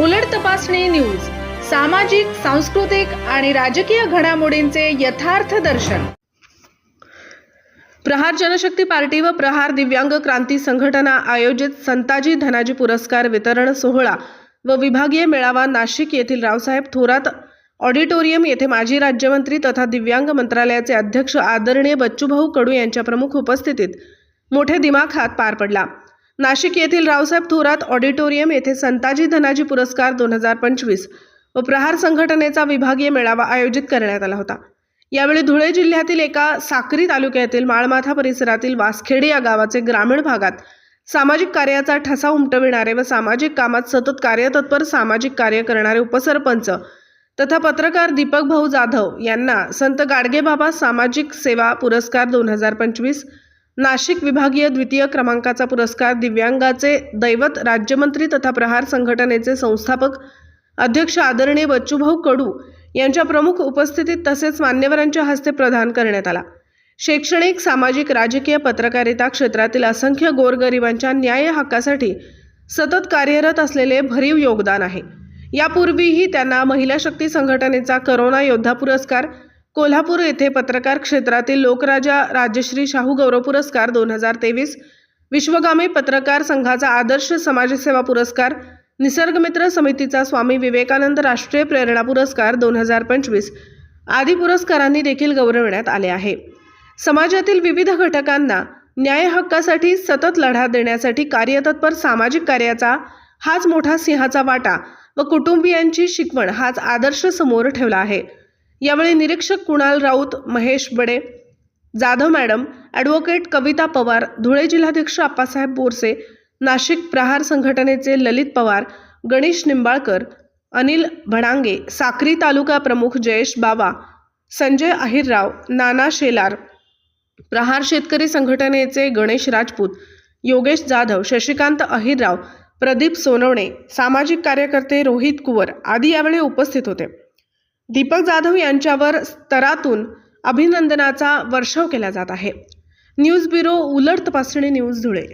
उलट तपासणी न्यूज सामाजिक सांस्कृतिक आणि राजकीय घडामोडींचे यथार्थ दर्शन. प्रहार जनशक्ती पार्टी व प्रहार दिव्यांग क्रांती संघटना आयोजित संताजी धनाजी पुरस्कार वितरण सोहळा व विभागीय मेळावा नाशिक येथील रावसाहेब थोरात ऑडिटोरियम येथे माजी राज्यमंत्री तथा दिव्यांग मंत्रालयाचे अध्यक्ष आदरणीय बच्चूभाऊ कडू यांच्या प्रमुख उपस्थितीत मोठ्या दिमाखात पार पडला. नाशिक येथील रावसाहेब थोरात ऑडिटोरियम येथे संताजी धनाजी पुरस्कार दोन हजार पंचवीस व प्रहार संघटनेचा विभागीय मेळावा आयोजित करण्यात आला होता. यावेळी धुळे जिल्ह्यातील एका साक्री तालुक्यातील माळमाथा परिसरातील वासखेडी या गावाचे ग्रामीण भागात सामाजिक कार्याचा ठसा उमटविणारे व सामाजिक कामात सतत कार्यतत्पर सामाजिक कार्य करणारे उपसरपंच तथा पत्रकार दीपक भाऊ जाधव यांना संत गाडगेबाबा सामाजिक सेवा पुरस्कार दोन हजार पंचवीस नाशिक विभागीय द्वितीय क्रमांकाचा पुरस्कार दिव्यांगाचे दैवत राज्यमंत्री तथा प्रहार संघटनेचे संस्थापक अध्यक्ष आदरणीय बच्चूभाऊ कडू यांच्या प्रमुख उपस्थितीत तसेच मान्यवरांच्या हस्ते प्रदान करण्यात आला. शैक्षणिक सामाजिक राजकीय पत्रकारिता क्षेत्रातील असंख्य गोरगरिबांच्या न्याय हक्कासाठी सतत कार्यरत असलेले भरीव योगदान आहे. यापूर्वीही त्यांना महिला शक्ती संघटनेचा करोना योद्धा पुरस्कार कोल्हापूर येथे पत्रकार क्षेत्रातील लोकराजा राजश्री शाहू गौरव पुरस्कार दोन हजार तेवीस विश्वगामी पत्रकार संघाचा आदर्श समाजसेवा पुरस्कार निसर्गमित्र समितीचा स्वामी विवेकानंद राष्ट्रीय प्रेरणा पुरस्कार दोन हजार पंचवीस आदी पुरस्कारांनी देखील गौरवण्यात आले आहे. समाजातील विविध घटकांना न्याय हक्कासाठी सतत लढा देण्यासाठी कार्यतत्पर सामाजिक कार्याचा हाच मोठा सिंहाचा वाटा व कुटुंबियांची शिकवण हाच आदर्श समोर ठेवला आहे. यावेळी निरीक्षक कुणाल राऊत महेश बडे जाधव मॅडम ॲडव्होकेट कविता पवार धुळे जिल्हाध्यक्ष आप्पासाहेब बोरसे नाशिक प्रहार संघटनेचे ललित पवार गणेश निंबाळकर अनिल भडांगे साक्री तालुका प्रमुख जयेश बाबा संजय अहिरराव नाना शेलार प्रहार शेतकरी संघटनेचे गणेश राजपूत योगेश जाधव शशिकांत अहिरराव प्रदीप सोनवणे सामाजिक कार्यकर्ते रोहित कुवर आदी यावेळी उपस्थित होते. दीपक जाधव यांच्यावर स्तरातून अभिनंदनाचा वर्षाव केला जात आहे. न्यूज ब्युरो उलट तपासणी न्यूज धुळे.